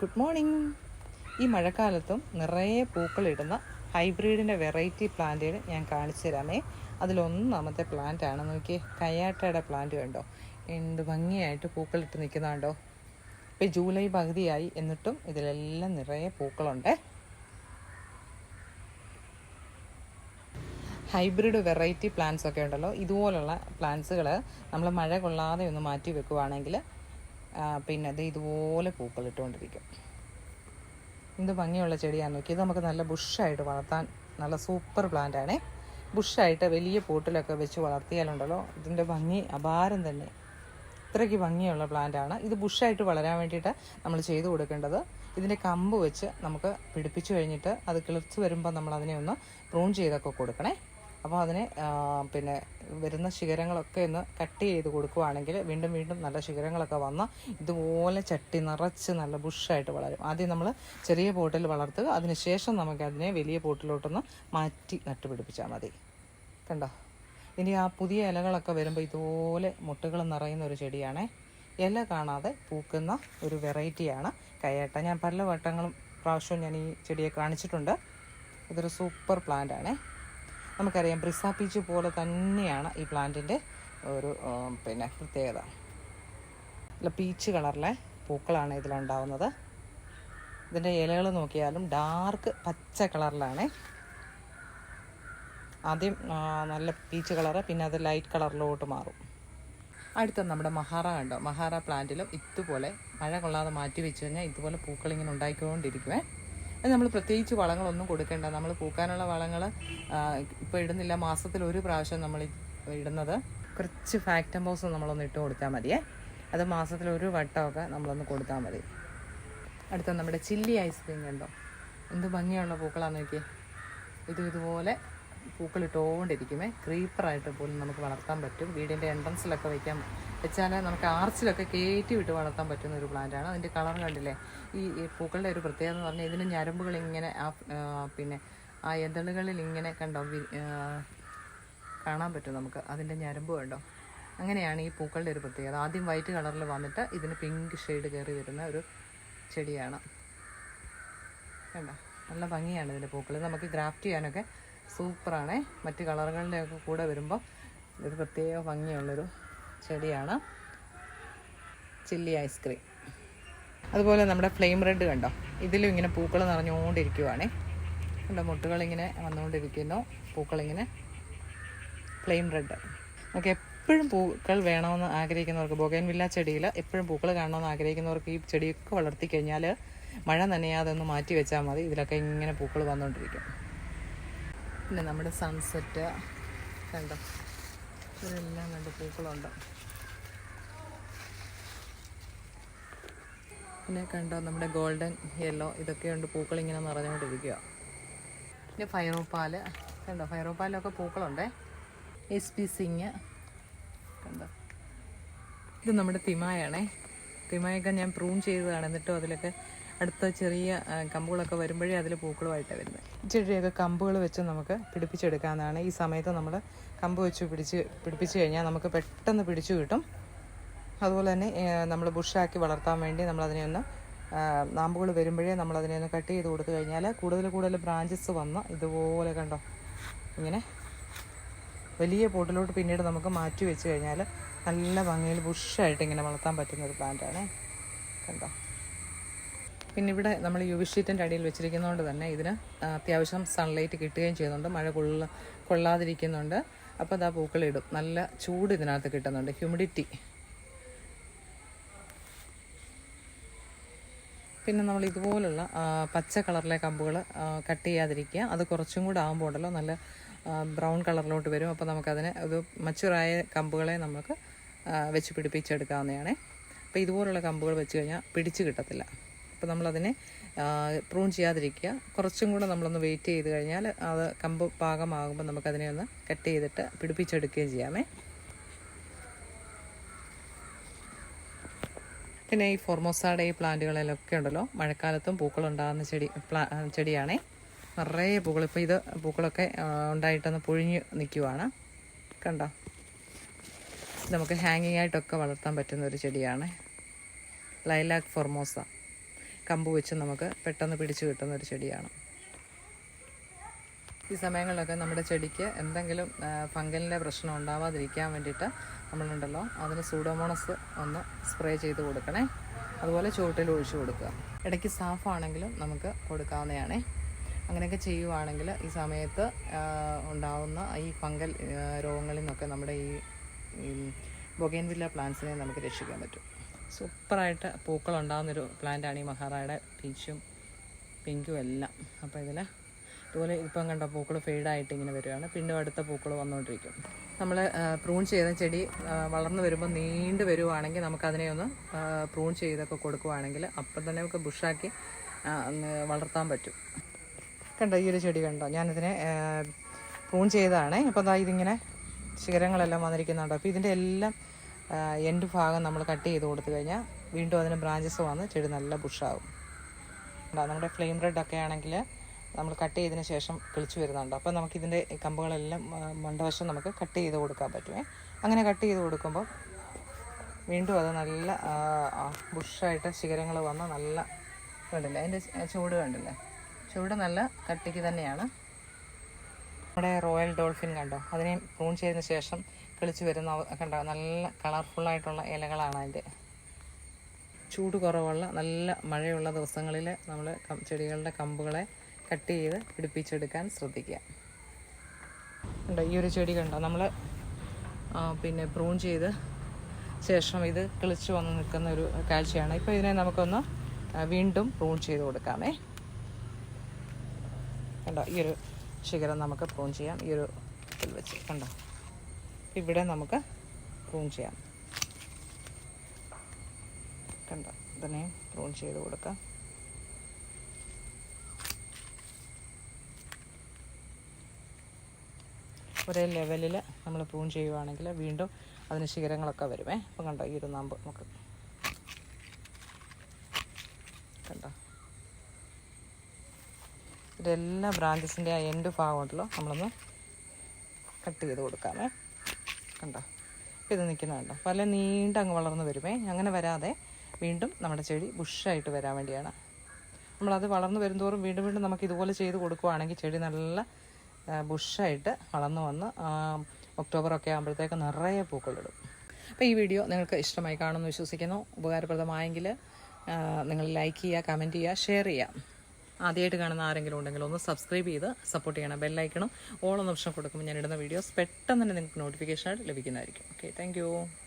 Good morning ഈ മഴക്കാലത്തും നിറയെ പൂക്കളിടുന്ന ഹൈബ്രിഡിന്റെ വെറൈറ്റി പ്ലാന്റുകൾ ഞാൻ കാണിച്ചു തരാമേ. അതിലൊന്നാമത്തെ പ്ലാന്റ് ആണ്. നോക്കിയേ കയ്യാട്ടയുടെ പ്ലാന്റ് കണ്ടോ? എന്ത് ഭംഗിയായിട്ട് പൂക്കളിട്ട് നിൽക്കുന്നുണ്ടോ ഇപ്പോൾ ജൂലൈ പകുതിയായി. എന്നിട്ടും ഇതിലെല്ലാം നിറയെ പൂക്കളുണ്ട്. ഹൈബ്രിഡ് വെറൈറ്റി പ്ലാന്റ്സ് ഒക്കെ ഉണ്ടല്ലോ. ഇതുപോലുള്ള പ്ലാന്റ്സുകൾ നമ്മൾ മഴ കൊള്ളാതെ ഒന്ന് മാറ്റി വെക്കുവാണെങ്കിൽ പിന്നെ അത് ഇതുപോലെ പൂക്കളിട്ടുകൊണ്ടിരിക്കും എന്ത് ഭംഗിയുള്ള ചെടിയാണ് നോക്കി. ഇത് നമുക്ക് നല്ല ബുഷായിട്ട് വളർത്താൻ നല്ല സൂപ്പർ പ്ലാന്റ് ആണേ ബുഷായിട്ട് വലിയ പോട്ടിലൊക്കെ വെച്ച് വളർത്തിയാലുണ്ടല്ലോ. ഇതിന്റെ ഭംഗി അപാരം തന്നെ. ഇത്രയ്ക്ക് ഭംഗിയുള്ള പ്ലാന്റ് ആണ് ഇത് ബുഷായിട്ട് വളരാൻ വേണ്ടിയിട്ട് നമ്മൾ ചെയ്തു കൊടുക്കേണ്ടത് ഇതിന്റെ കമ്പ് വെച്ച് നമുക്ക് പിടിപ്പിച്ചു കഴിഞ്ഞിട്ട് അത് കിളിർത്ത് വരുമ്പോൾ നമ്മൾ അതിനെ ഒന്ന് പ്രൂൺ ചെയ്തൊക്കെ കൊടുക്കണേ. അപ്പോൾ അതിനെ പിന്നെ വരുന്ന ശിഖരങ്ങളൊക്കെ ഒന്ന് കട്ട് ചെയ്ത് കൊടുക്കുവാണെങ്കിൽ വീണ്ടും വീണ്ടും നല്ല ശിഖരങ്ങളൊക്കെ വന്ന് ഇതുപോലെ ചട്ടി നിറച്ച് നല്ല ബുഷായിട്ട് വളരും. ആദ്യം നമ്മൾ ചെറിയ പോട്ടിൽ വളർത്തുക. അതിനുശേഷം നമുക്ക് അതിനെ വലിയ പോട്ടിലോട്ടൊന്ന് മാറ്റി നട്ടുപിടിപ്പിച്ചാൽ മതി. കണ്ടോ? ഇനി ആ പുതിയ ഇലകളൊക്കെ വരുമ്പോൾ ഇതുപോലെ മുട്ടുകൾ നിറയുന്ന ഒരു ചെടിയാണ്. ഇല കാണാതെ പൂക്കുന്ന ഒരു വെറൈറ്റിയാണ് കയ്യേട്ട. ഞാൻ പല വട്ടങ്ങളും പ്രാവശ്യവും ഞാൻ ഈ ചെടിയെ കാണിച്ചിട്ടുണ്ട്. ഇതൊരു സൂപ്പർ പ്ലാന്റ് ആണേ നമുക്കറിയാം ബ്രിസ പീച്ച് പോലെ തന്നെയാണ് ഈ പ്ലാന്റിന്റെ ഒരു പിന്നെ പ്രത്യേകത. അല്ല പീച്ച് കളറിലെ പൂക്കളാണ് ഇതിലുണ്ടാവുന്നത്. ഇതിന്റെ ഇലകൾ നോക്കിയാലും ഡാർക്ക് പച്ച കളറിലാണ്. ആദ്യം നല്ല പീച്ച് കളറ് പിന്നെ അത് ലൈറ്റ് കളറിലോട്ട് മാറും. അടുത്ത നമ്മുടെ മഹാറ കണ്ടോ? മഹാറ പ്ലാന്റിലും ഇതുപോലെ മഴ കൊള്ളാതെ മാറ്റി വെച്ച് കഴിഞ്ഞാൽ ഇതുപോലെ ഉണ്ടായിക്കൊണ്ടിരിക്കുവേ. അത് നമ്മൾ പ്രത്യേകിച്ച് വളങ്ങളൊന്നും കൊടുക്കേണ്ട. നമ്മൾ പൂക്കാനുള്ള വളങ്ങൾ ഇപ്പോൾ ഇടുന്നില്ല. മാസത്തിൽ ഒരു പ്രാവശ്യം നമ്മൾ ഇടുന്നത്. കുറച്ച് ഫാക്ടംബോസ് നമ്മളൊന്ന് ഇട്ട് കൊടുത്താൽ മതിയേ. അത് മാസത്തിൽ ഒരു വട്ടമൊക്കെ നമ്മളൊന്ന് കൊടുത്താൽ മതി. അടുത്ത നമ്മുടെ ചില്ലി ഐസ്ക്രീം കണ്ടോ? എന്ത് ഭംഗിയുള്ള പൂക്കളാന്ന് നോക്കിയേ. ഇത് ഇതുപോലെ പൂക്കളിട്ടുകൊണ്ടിരിക്കുമേ ക്രീപ്പറായിട്ട് പോലും നമുക്ക് വളർത്താൻ പറ്റും. വീടിന്റെ എൻട്രൻസിലൊക്കെ വയ്ക്കാൻ വെച്ചാൽ നമുക്ക് ആർച്ചിലൊക്കെ കയറ്റി വിട്ട് വളർത്താൻ പറ്റുന്ന ഒരു പ്ലാന്റാണ് അതിന്റെ കളർ കണ്ടില്ലേ? ഈ പൂക്കളുടെ ഒരു പ്രത്യേകത എന്ന് പറഞ്ഞാൽ ഇതിന് ഞരമ്പുകൾ ഇങ്ങനെ ആ, പിന്നെ ആ എതളുകളിൽ ഇങ്ങനെ കണ്ടോ കാണാൻ പറ്റും നമുക്ക്. അതിന്റെ ഞരമ്പ് കണ്ടോ? അങ്ങനെയാണ് ഈ പൂക്കളുടെ ഒരു പ്രത്യേകത. ആദ്യം വൈറ്റ് കളറിൽ വന്നിട്ട് ഇതിന് പിങ്ക് ഷെയ്ഡ് കയറി വരുന്ന ഒരു ചെടിയാണ്. കണ്ടോ? നല്ല ഭംഗിയാണ് ഇതിന്റെ പൂക്കൾ നമുക്ക് ഗ്രാഫ്റ്റ് ചെയ്യാനൊക്കെ സൂപ്പറാണേ മറ്റ് കളറുകളുടെയൊക്കെ കൂടെ വരുമ്പോൾ ഒരു പ്രത്യേക ഭംഗിയുള്ളൊരു ചെടിയാണ്. ചില്ലി ഐസ്ക്രീം അതുപോലെ നമ്മുടെ ഫ്ലെയിം റെഡ് കണ്ടോ? ഇതിലും ഇങ്ങനെ പൂക്കൾ നിറഞ്ഞുകൊണ്ടിരിക്കുവാണേ കണ്ടോ? മുട്ടുകളിങ്ങനെ വന്നുകൊണ്ടിരിക്കുന്നു. പൂക്കളിങ്ങനെ ഫ്ലെയിം റെഡ്. നമുക്ക് എപ്പോഴും പൂക്കൾ വേണമെന്ന് ആഗ്രഹിക്കുന്നവർക്ക് ബൊഗൈൻ വില്ല ചെടിയിൽ എപ്പോഴും പൂക്കൾ കാണണമെന്ന് ആഗ്രഹിക്കുന്നവർക്ക് ഈ ചെടിയൊക്കെ വളർത്തി കഴിഞ്ഞാൽ മഴ നനയാതെ ഒന്ന് മാറ്റി വെച്ചാൽ മതി. ഇതിലൊക്കെ ഇങ്ങനെ പൂക്കൾ വന്നുകൊണ്ടിരിക്കും. പിന്നെ നമ്മുടെ സൺസെറ്റ്. കണ്ടോ? ഇതെല്ലാം കണ്ട് പൂക്കളുണ്ട്. പിന്നെ കണ്ടോ നമ്മുടെ ഗോൾഡൻ യെല്ലോ ഇതൊക്കെയുണ്ട് പൂക്കൾ ഇങ്ങനെ നിറഞ്ഞുകൊണ്ടിരിക്കുക. പിന്നെ ഫയറോപ്പാൽ കണ്ടോ? ഫൈറോപ്പാലൊക്കെ പൂക്കളുണ്ടേ. എസ് പി സിങ് കണ്ടോ? ഇത് നമ്മുടെ തിമായാണേ. തിമായൊക്കെ ഞാൻ പ്രൂൺ ചെയ്തതാണ്. എന്നിട്ടും അതിലൊക്കെ അടുത്ത ചെറിയ കമ്പുകളൊക്കെ വരുമ്പോഴേ അതിൽ പൂക്കളുമായിട്ടാണ് വരുന്നത്. ചെടിയൊക്കെ കമ്പുകൾ വെച്ച് നമുക്ക് പിടിപ്പിച്ചെടുക്കാവുന്നതാണ്. ഈ സമയത്ത് നമ്മൾ കമ്പ് വെച്ച് പിടിച്ച് പിടിപ്പിച്ച് കഴിഞ്ഞാൽ നമുക്ക് പെട്ടെന്ന് പിടിച്ചു കിട്ടും. അതുപോലെ തന്നെ നമ്മൾ ബുഷാക്കി വളർത്താൻ വേണ്ടി നമ്മളതിനെ ഒന്ന് നാമ്പുകൾ വരുമ്പോഴേ നമ്മളതിനെ ഒന്ന് കട്ട് ചെയ്ത് കൊടുത്തു കഴിഞ്ഞാൽ കൂടുതൽ കൂടുതൽ ബ്രാഞ്ചസ് വന്ന് ഇതുപോലെ കണ്ടോ ഇങ്ങനെ വലിയ പോട്ടിലോട്ട് പിന്നീട് നമുക്ക് മാറ്റി വെച്ച് കഴിഞ്ഞാൽ നല്ല ഭംഗിയിൽ ബുഷായിട്ട് ഇങ്ങനെ വളർത്താൻ പറ്റുന്ന ഒരു പ്ലാന്റാണ് കണ്ടോ? പിന്നെ ഇവിടെ നമ്മൾ യു വി ഷീറ്റിന്റെ അടിയിൽ വെച്ചിരിക്കുന്നതുകൊണ്ട് തന്നെ ഇതിന് അത്യാവശ്യം സൺലൈറ്റ് കിട്ടുകയും ചെയ്യുന്നുണ്ട് മഴ കൊള്ള കൊള്ളാതിരിക്കുന്നുണ്ട്. അപ്പോൾ അതാ പൂക്കളിടും. നല്ല ചൂട് ഇതിനകത്ത് കിട്ടുന്നുണ്ട്. ഹ്യൂമിഡിറ്റി പിന്നെ നമ്മൾ ഇതുപോലുള്ള പച്ച കളറിലെ കമ്പുകൾ കട്ട് ചെയ്യാതിരിക്കുക. അത് കുറച്ചും കൂടെ ആകുമ്പോൾ ഉണ്ടല്ലോ നല്ല ബ്രൗൺ കളറിലോട്ട് വരും. അപ്പോൾ നമുക്കതിനെ ഒരു മച്ചുറായ കമ്പുകളെ നമുക്ക് വെച്ച് പിടിപ്പിച്ചെടുക്കാവുന്നതാണ്. അപ്പോൾ ഇതുപോലുള്ള കമ്പുകൾ വെച്ച് കഴിഞ്ഞാൽ പിടിച്ച് കിട്ടത്തില്ല. അപ്പോൾ നമ്മളതിനെ പ്രൂൺ ചെയ്യാതിരിക്കുക. കുറച്ചും കൂടെ നമ്മളൊന്ന് വെയിറ്റ് ചെയ്ത് കഴിഞ്ഞാൽ അത് കമ്പ് പാകമാകുമ്പോൾ നമുക്കതിനെ ഒന്ന് കട്ട് ചെയ്തിട്ട് പിടിപ്പിച്ചെടുക്കുകയും ചെയ്യാമേ. പിന്നെ ഈ ഫോർമോസാടെ ഈ പ്ലാന്റുകളിലൊക്കെ ഉണ്ടല്ലോ. മഴക്കാലത്തും പൂക്കളുണ്ടാകുന്ന ചെടി പ്ലാ ചെടിയാണേ. നിറയെ പൂക്കൾ. ഇപ്പോൾ ഇത് പൂക്കളൊക്കെ ഉണ്ടായിട്ടൊന്ന് പൊഴിഞ്ഞ് നിൽക്കുവാണ് കണ്ടോ? നമുക്ക് ഹാങ്ങിങ് ആയിട്ടൊക്കെ വളർത്താൻ പറ്റുന്ന ഒരു ചെടിയാണ്. Lilac formosa. കമ്പ് വെച്ച് നമുക്ക് പെട്ടെന്ന് പിടിച്ചു കിട്ടുന്ന ഒരു ചെടിയാണ്. ഈ സമയങ്ങളിലൊക്കെ നമ്മുടെ ചെടിക്ക് എന്തെങ്കിലും ഫംഗലിന്റെ പ്രശ്നം ഉണ്ടാവാതിരിക്കാൻ വേണ്ടിയിട്ട് നമ്മളുണ്ടല്ലോ. അതിന് സൂഡോമോണസ് ഒന്ന് സ്പ്രേ ചെയ്ത് കൊടുക്കണേ. അതുപോലെ ചുവട്ടിൽ ഒഴിച്ചു കൊടുക്കുക. ഇടയ്ക്ക് സാഫാണെങ്കിലും നമുക്ക് കൊടുക്കാവുന്നതാണേ. അങ്ങനെയൊക്കെ ചെയ്യുവാണെങ്കിൽ ഈ സമയത്ത് ഉണ്ടാവുന്ന ഈ ഫംഗൽ രോഗങ്ങളിൽ നിന്നൊക്കെ നമ്മുടെ ഈ ബൊഗേൻവില്ല പ്ലാന്റ്സിനെ നമുക്ക് രക്ഷിക്കാൻ പറ്റും. സൂപ്പറായിട്ട് പൂക്കളുണ്ടാകുന്നൊരു പ്ലാന്റ് പ്ലാന്റാണ് ഈ മഹാറായുടെ പീച്ചും പിങ്കും എല്ലാം. അപ്പോൾ ഇതിൽ ഇതുപോലെ ഇപ്പം കണ്ട പൂക്കൾ ഫെയ്ഡായിട്ട് ഇങ്ങനെ വരികയാണ് പിന്നെ അടുത്ത പൂക്കൾ വന്നുകൊണ്ടിരിക്കും നമ്മൾ പ്രൂൺ ചെയ്ത ചെടി വളർന്നു വരുമ്പോൾ നീണ്ടു വരുവാണെങ്കിൽ നമുക്കതിനെ ഒന്ന് പ്രൂൺ ചെയ്തൊക്കെ കൊടുക്കുവാണെങ്കിൽ അപ്പം തന്നെ നമുക്ക് ബുഷാക്കി വളർത്താൻ പറ്റും. കണ്ടോ ഈ ഒരു ചെടി കണ്ടോ? ഞാനിതിനെ പ്രൂൺ ചെയ്തതാണേ. അപ്പോൾ അതാ ഇതിങ്ങനെ ശിഖരങ്ങളെല്ലാം വന്നിരിക്കുന്നുണ്ട്. അപ്പോൾ ഇതിന്റെ എല്ലാം എൻഡ് ഭാഗം നമ്മൾ കട്ട് ചെയ്ത് കൊടുത്തു കഴിഞ്ഞാൽ വീണ്ടും അതിന് ബ്രാഞ്ചസ് വന്ന് ചെടി നല്ല ബുഷാവും നമ്മുടെ ഫ്ലെയിം റെഡ് ഒക്കെ ആണെങ്കിൽ നമ്മൾ കട്ട് ചെയ്തതിന് ശേഷം കിളിച്ചു വരുന്നുണ്ട്. അപ്പോൾ നമുക്ക് ഇതിന്റെ കമ്പുകളെല്ലാം മണ്ടവശം നമുക്ക് കട്ട് ചെയ്ത് കൊടുക്കാൻ പറ്റുമേ അങ്ങനെ കട്ട് ചെയ്ത് കൊടുക്കുമ്പോൾ വീണ്ടും അത് നല്ല ബുഷായിട്ട് ശിഖരങ്ങൾ വന്ന് നല്ല കണ്ടില്ലേ? അതിന്റെ ചൂട് കണ്ടില്ലേ? ചൂട് നല്ല കട്ടിക്ക് തന്നെയാണ്. നമ്മുടെ റോയൽ ഡോൾഫിൻ കണ്ടോ? അതിനെ പ്രൂൺ ചെയ്തതിന് ശേഷം കിളിച്ച് വരുന്ന കണ്ടോ? നല്ല കളർഫുള്ളായിട്ടുള്ള ഇലകളാണ് അതിന്റെ. ചൂട് കുറവുള്ള നല്ല മഴയുള്ള ദിവസങ്ങളിൽ നമ്മൾ ചെടികളുടെ കമ്പുകളെ കട്ട് ചെയ്ത് പിടിപ്പിച്ചെടുക്കാൻ ശ്രദ്ധിക്കുക. കണ്ടോ ഈ ഒരു ചെടി കണ്ടോ? നമ്മൾ പിന്നെ പ്രൂൺ ചെയ്ത് ശേഷം ഇത് കിളിച്ച് വന്ന് നിൽക്കുന്ന ഒരു കാഴ്ചയാണ്. ഇപ്പോൾ ഇതിനെ നമുക്കൊന്ന് വീണ്ടും പ്രൂൺ ചെയ്ത് കൊടുക്കാമേ. കണ്ടോ ഈ ഒരു ശിഖരം നമുക്ക് പ്രൂൺ ചെയ്യാം. ഈ ഒരു ഇതിൽ വെച്ച് കണ്ടോ? ഇവിടെ നമുക്ക് പ്രൂൺ ചെയ്യാം. കണ്ടോ ഇതിനെ പ്രൂൺ ചെയ്ത് കൊടുക്കാം. ഒരേ ലെവലിൽ നമ്മൾ പ്രൂൺ ചെയ്യുവാണെങ്കിൽ വീണ്ടും അതിന് ശിഖരങ്ങളൊക്കെ വരുമേ. അപ്പം കണ്ടോ ഈ ഒരു നാമ്പ് നമുക്ക്. കണ്ടോ? ഇതെല്ലാ ബ്രാഞ്ചസിന്റെ ആ എൻഡ് ഭാഗമുണ്ടല്ലോ നമ്മളൊന്ന് കട്ട് ചെയ്ത് കൊടുക്കാമേ. കണ്ടോ? ഇത് നിൽക്കുന്നുണ്ടോ പല നീണ്ട അങ്ങ് വളർന്ന് വരുമേ. അങ്ങനെ വരാതെ വീണ്ടും നമ്മുടെ ചെടി ബുഷായിട്ട് വരാൻ വേണ്ടിയാണ്. നമ്മളത് വളർന്നു വരുന്തോറും വീണ്ടും വീണ്ടും നമുക്ക് ഇതുപോലെ ചെയ്ത് കൊടുക്കുവാണെങ്കിൽ ചെടി നല്ല ബുഷായിട്ട് വളർന്നു വന്ന് ഒക്ടോബറൊക്കെ ആകുമ്പോഴത്തേക്ക് നിറയെ പൂക്കളിടും. അപ്പോൾ ഈ വീഡിയോ നിങ്ങൾക്ക് ഇഷ്ടമായി കാണുമെന്ന് വിശ്വസിക്കുന്നു. ഉപകാരപ്രദമായെങ്കിൽ നിങ്ങൾ ലൈക്ക് ചെയ്യുക കമന്റ് ചെയ്യുക ഷെയർ ചെയ്യുക. ആദ്യമായിട്ട് കാണുന്ന ആരെങ്കിലും ഉണ്ടെങ്കിൽ ഒന്ന് സബ്സ്ക്രൈബ് ചെയ്ത് സപ്പോർട്ട് ചെയ്യണം ബെല്ലൈക്കണം ഓൾ നിമിഷം ഓപ്ഷൻ കൊടുക്കുമ്പോൾ ഞാൻ ഇടുന്ന വീഡിയോസ് പെട്ടെന്ന് തന്നെ നിങ്ങൾക്ക് നോട്ടിഫിക്കേഷൻ ലഭിക്കുന്നതായിരിക്കും. Okay thank